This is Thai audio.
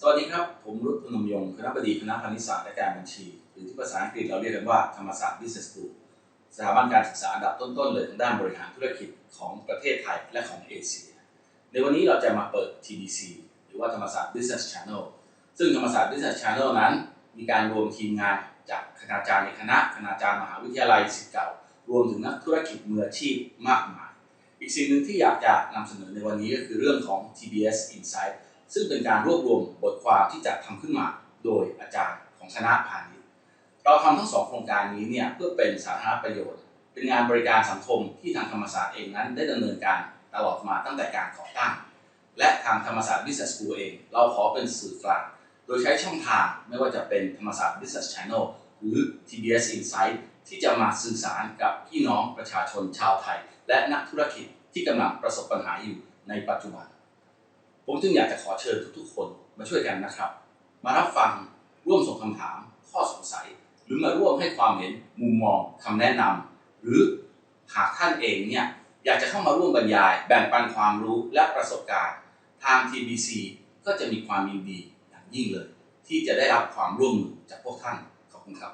สวัสดีครับ ผมรุตพนมยงค์คณะบดีคณะพาณิชยศาสตร์และการบัญชี หรือที่ภาษาอังกฤษเราเรียกกันว่าธรรมศาสตร์ Business School สถาบันการศึกษาอันดับต้นๆเลยทางด้านบริหารธุรกิจของประเทศไทยและของเอเชีย ในวันนี้เราจะมาเปิด TBC หรือว่าธรรมศาสตร์ Business Channel ซึ่งธรรมศาสตร์ Business Channel นั้น มีการรวมทีมงานจากคณาจารย์ในคณะคณาจารย์มหาวิทยาลัยศิษย์เก่ารวมถึงนักธุรกิจมืออาชีพมากมาย อีกสิ่งหนึ่งที่อยากจะนำเสนอในวันนี้ก็คือเรื่องของ TBS Insight ซึ่งเป็นการรวบรวมบทความที่จัดทำขึ้นมาโดยอาจารย์ของคณะพาณิชย์ เราทำทั้งสองโครงการนี้เนี่ยเพื่อเป็นสาธารณประโยชน์ เป็นงานบริการสังคมที่ทางธรรมศาสตร์เองนั้น ได้ดำเนินการตลอดมาตั้งแต่การก่อตั้ง และทางธรรมศาสตร์ Business School เอง เราขอเป็นสื่อกลาง โดยใช้ช่องทางไม่ว่าจะเป็นธรรมศาสตร์ Business Channel หรือ TBS Insight ที่จะมาสื่อสารกับพี่น้องประชาชนชาวไทย และนักธุรกิจที่กำลังประสบปัญหาอยู่ในปัจจุบัน ผมจึงอยากจะขอเชิญทุกๆ คนมาช่วยกันนะครับ มารับฟังร่วมส่งคำถาม ข้อสงสัย หรือมาร่วมให้ความเห็นมุมมองคำแนะนำหรือหากท่านเองเนี่ยอยากจะเข้ามาร่วมบรรยาย แบ่งปันความรู้และประสบการณ์ ทาง TBC ก็จะมีความยินดีอย่างยิ่งเลย ที่จะได้รับความร่วมมือจากพวกท่านขอบคุณครับ